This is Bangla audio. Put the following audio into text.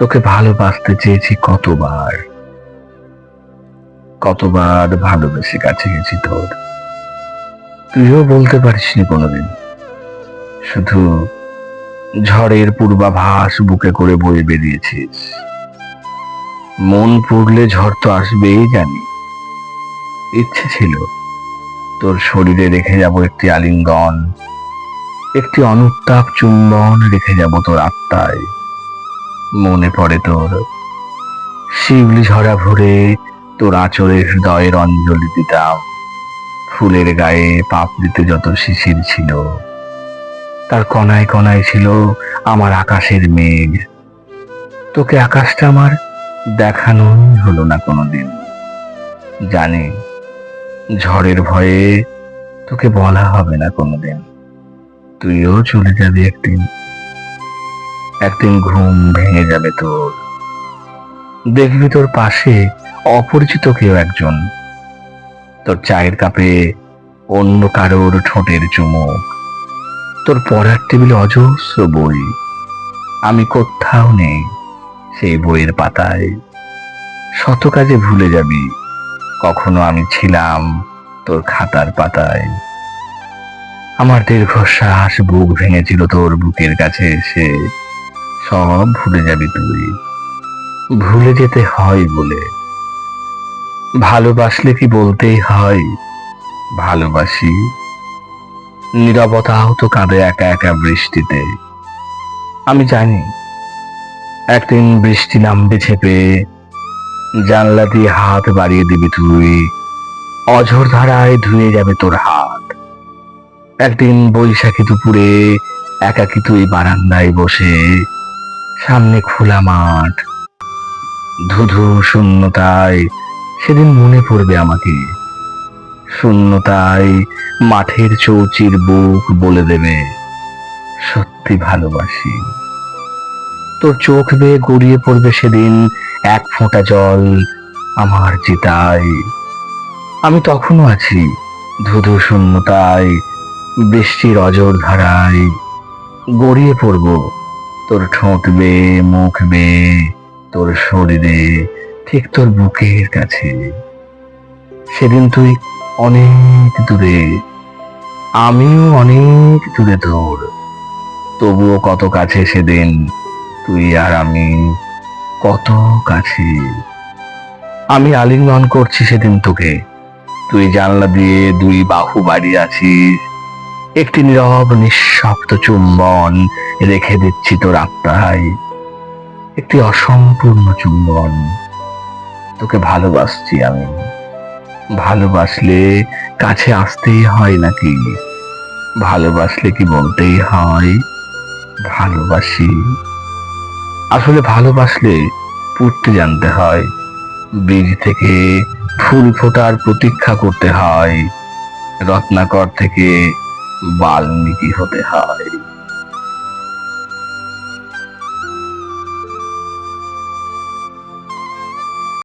তোকে ভালোবাসতে চেয়েছি কতবার। কতবার ভালোবেসে কাছে গেছি তোর। তুইও বলতে পারিসনি কোনোদিন। শুধু ঝড়ের পূর্বাভাস বুকে করে বয়ে বেরিয়েছিস। মন পড়লে ঝড় তো আসবেই জানি। ইচ্ছে ছিল তোর শরীরে রেখে যাব একটি আলিঙ্গন, একটি অনুত্তাপ চুম্বন রেখে যাব তোর আত্মায়। মনে পড়ে তোর। শিউলি ঝরা ভরে তোর আঁচড়ে হৃদয়ের অঞ্জলি দিতাম। ফুলের গায়ে পাপড়িতে যত শিশির ছিল, তার কণায় কণায় ছিল আমার আকাশের মেঘ। তোকে আকাশটা আমার দেখানোই হলো না কোনোদিন। জানি, ঝড়ের ভয়ে তোকে বলা হবে না কোনোদিন। তুইও চলে যাবি একদিন। একদিন ঘুম ভেঙে যাবে তোর। দেখবি তোর পাশে অপরিচিত কেউ একজন। তোর চায়ের কাপে অন্য কারোর ঠোঁটের চুমুক। তোর পড়ার টেবিলে অজস্র বই। আমি কোথাও নেই সেই বইয়ের পাতায়। শত কাজে ভুলে যাবি, কখনো আমি ছিলাম তোর খাতার পাতায়। আমার দীর্ঘশ্বাস বুক ভেঙেছিল তোর বুকের কাছে এসে। সব ভুলে যাবি তুই। ভুলে যেতে হয় বলে। ভালোবাসলে কি বলতেই হয়? ভালোবাসি। নীরবতাও তো কাঁদে একা একা বৃষ্টিতে। আমি জানি, একদিন বৃষ্টি নামবে ছেপে জানলা দিয়ে হাত বাড়িয়ে দিবি তুই। অঝোর ধারায় ধুয়ে যাবে তোর হাত। একদিন বৈশাখী দুপুরে একাকি তুই বারান্দায় বসে। সামনে খোলা মাঠ। ধুধু শূন্যতায় সেদিন মনে পড়বে আমাকে। শূন্যতায় মাঠের চৌচির বুক বলে দেবে, সত্যি ভালোবাসি। তোর চোখ বেয়ে গড়িয়ে পড়বে সেদিন এক ফোঁটা জল আমার চিতায়। আমি তখনও আছি ধুধু শূন্যতায়, বৃষ্টির অজর ধারায় গড়িয়ে পড়ব তোর ঠোঁট বেয়ে মুখ বেয়ে তোর শরীরে, ঠিক তোর বুকের কাছে। সেদিন তুই অনেক দূরে, আমিও অনেক দূরে তোর তবুও কত কাছে সেদিন, তুই আর আমি কত কাছে। আমি আলিঙ্গন করছি সেদিন তোকে। তুই জানলা দিয়ে দুই বাহু বাড়ি আছিস একটি নীরব, নিঃশব্দ চুম্বন রেখে দিচ্ছি তোর আত্মায়। একটি অসম্পূর্ণ চুম্বন। তোকে ভালোবাসছি আমি। ভালোবাসলে কাছে আসতেই হয় নাকি? ভালোবাসলে কি বলতেই হয়? ভালোবাসি। আসলে ভালোবাসলে পড়তে জানতে হয়। বীজ থেকে ফুল ফোটার প্রতীক্ষা করতে হয়। রত্নাকর থেকে বাল্মীকি হতে হয়